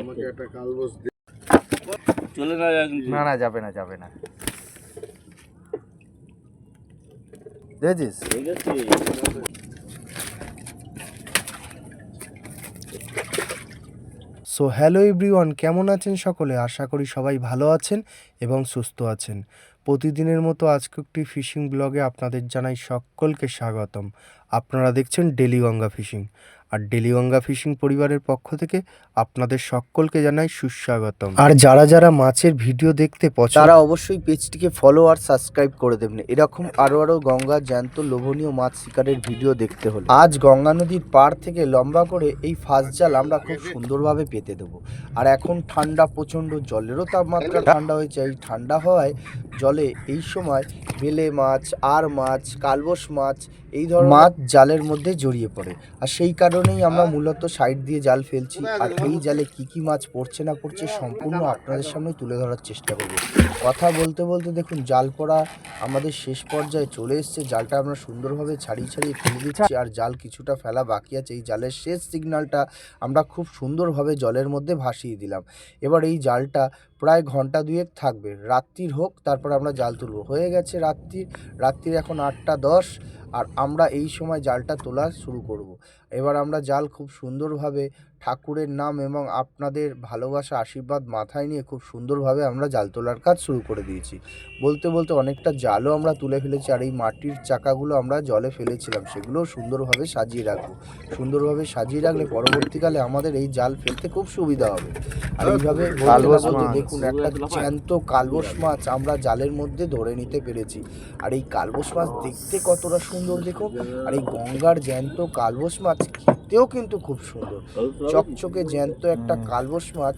আমাকে একটা কালবস চলে না কিন্তু। না না যাবে না যাবে না দেখেছিস সো হ্যালো এভরিওয়ান কেমন আছেন সকলে? আশা করি সবাই ভালো আছেন এবং সুস্থ আছেন। প্রতিদিনের মতো আজকে একটি ফিশিং ব্লগে আপনাদের জানাই সকলকে স্বাগতম। আপনারা দেখছেন ডেলি গঙ্গা ফিশিং। আর ডেলি গঙ্গা ফিশিং পরিবারের পক্ষ থেকে আপনাদের সকলকে জানাই সুস্বাগতম। আর যারা যারা মাছের ভিডিও দেখতে পছন্দ তারা অবশ্যই পেজটিকে ফলো আর সাবস্ক্রাইব করে দেবেন। এরকম আরও আরও গঙ্গা জ্যান্ত লোভনীয় মাছ শিকারের ভিডিও দেখতে হলে। আজ গঙ্গা নদীর পাড় থেকে লম্বা করে এই ফাঁস জাল আমরা খুব সুন্দরভাবে পেতে দেবো। আর এখন ঠান্ডা প্রচণ্ড জলেরও তাপমাত্রা ঠান্ডা হয়েছে। এই ঠান্ডা হওয়ায় জলে এই সময় বেলে মাছ আর মাছ কালবোস মাছ এই ধরনের মাছ জালের মধ্যে জড়িয়ে পড়ে। আর সেই কারণেই আমরা মূলত সাইড দিয়ে জাল ফেলছি। আর এই জালে কি কি মাছ পড়ছে না পড়ছে সম্পূর্ণ আপনাদের সামনে তুলে ধরার চেষ্টা করব। কথা বলতে বলতে দেখুন জাল পড়া আমাদের শেষ পর্যায়ে চলে এসছে। জালটা আমরা সুন্দরভাবে ছাড়িয়ে ছাড়িয়ে ফেলে দিচ্ছি। আর জাল কিছুটা ফেলা বাকি আছে। এই জালের শেষ সিগন্যালটা আমরা খুব সুন্দরভাবে জলের মধ্যে ভাসিয়ে দিলাম। এবার এই জালটা প্রায় ঘণ্টা দুয়েক থাকবে। রাত্রির হোক তারপর আমরা জাল তুলব। হয়ে গেছে রাত্রির রাত্রির এখন আটটা দশ, আর আমরা এই সময় জালটা তোলা শুরু করব। এবার আমরা জাল খুব সুন্দরভাবে ঠাকুরের নাম এবং আপনাদের ভালোবাসা আশীর্বাদ মাথায় নিয়ে খুব সুন্দরভাবে আমরা জাল তোলার কাজ শুরু করে দিয়েছি। বলতে বলতে অনেকটা জালও আমরা তুলে ফেলেছি আর এই মাটির চাকাগুলো আমরা জলে ফেলেছিলাম। সেগুলোও সুন্দরভাবে সাজিয়ে রাখব। সুন্দরভাবে সাজিয়ে রাখলে পরবর্তীকালে আমাদের এই জাল ফেলতে খুব সুবিধা হবে। আর এইভাবে। দেখুন একটা জ্যান্ত কালবোস মাছ আমরা জালের মধ্যে ধরে নিতে পেরেছি। আর এই কালবোস মাছ দেখতে কতটা সুন্দর দেখুন। আর এই গঙ্গার জ্যান্ত কালবোস মাছ খেতেও কিন্তু খুব সুন্দর। চকচকে জ্যান্ত একটা কালবোস মাছ।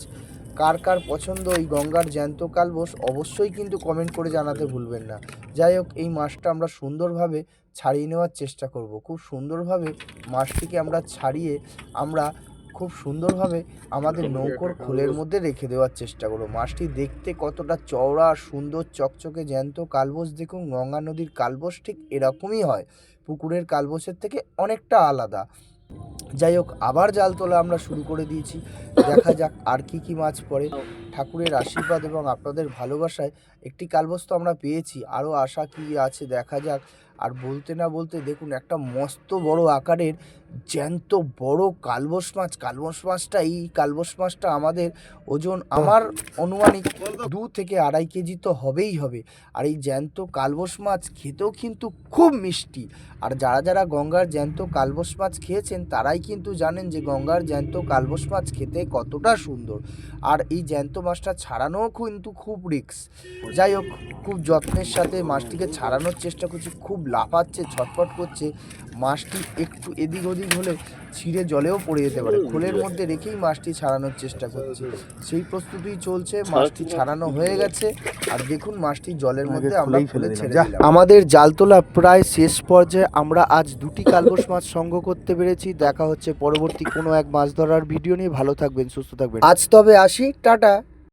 কার কার পছন্দ এই গঙ্গার জ্যান্ত কালবোস অবশ্যই কিন্তু কমেন্ট করে জানাতে ভুলবেন না। যাই হোক এই মাছটা আমরা সুন্দরভাবে ছাড়িয়ে নেওয়ার চেষ্টা করব। খুব সুন্দরভাবে মাছটিকে আমরা ছাড়িয়ে আমরা খুব সুন্দরভাবে আমাদের নৌকোর খোলের মধ্যে রেখে দেওয়ার চেষ্টা করব। মাছটি দেখতে কতটা চওড়া সুন্দর চকচকে জ্যান্ত কালবোস দেখুন গঙ্গা নদীর কালবোস ঠিক এরকমই হয়। পুকুরের কালবোসের থেকে অনেকটা আলাদা। যাই হোক, আবার জাল তোলা আমরা শুরু করে দিয়েছি। দেখা যাক আর কি কি মাছ পড়ে। ঠাকুরের আশীর্বাদ এবং আপনাদের ভালোবাসায় একটি কালবস্ত আমরা পেয়েছি। আরও আশা কি আছে দেখা যাক। আর বলতে না বলতে দেখুন, একটা মস্ত বড় আকারের জ্যান্ত বড় কালবস মাছ। কালবস মাছটা এই কালবস মাছটা আমাদের ওজন আমার অনুমানিক দু থেকে আড়াই কেজি তো হবেই হবে। আর এই জ্যান্ত কালবস মাছ খেতেও কিন্তু খুব মিষ্টি। আর যারা যারা গঙ্গার জ্যান্ত কালবস মাছ খেয়েছেন, তারাই কিন্তু জানেন যে গঙ্গার জ্যান্ত কালবস মাছ খেতে কতটা সুন্দর। আর এই জ্যান্ত মাছটা ছাড়ানোও কিন্তু খুব রিক্স যাই হোক, খুব যত্নের সাথে মাছটিকে ছাড়ানোর চেষ্টা করছি। খুব লাফাচ্ছে, ছটফট করছে। মাছটি একটু এদিক ওদিক হলে ছিঁড়ে জলেও পড়ে যেতে পারে। খোলের মধ্যে রেখেই মাছটি ছাড়ানোর চেষ্টা করছি। সেই প্রস্তুতি চলছে মাছটি ছাড়ানো হয়ে গেছে। আর দেখুন মাছটি জলের মধ্যে আমরা ফেলে ছেড়ে আমাদের জাল তোলা প্রায় শেষ পর্যায়ে আমরা আজ দুটি কালবোস মাছ সংগ্রহ করতে পেরেছি। দেখা হচ্ছে পরবর্তী কোনো এক মাছ ধরার ভিডিও নিয়ে। ভালো থাকবেন সুস্থ থাকবেন। আজ তবে আসি। টাটা।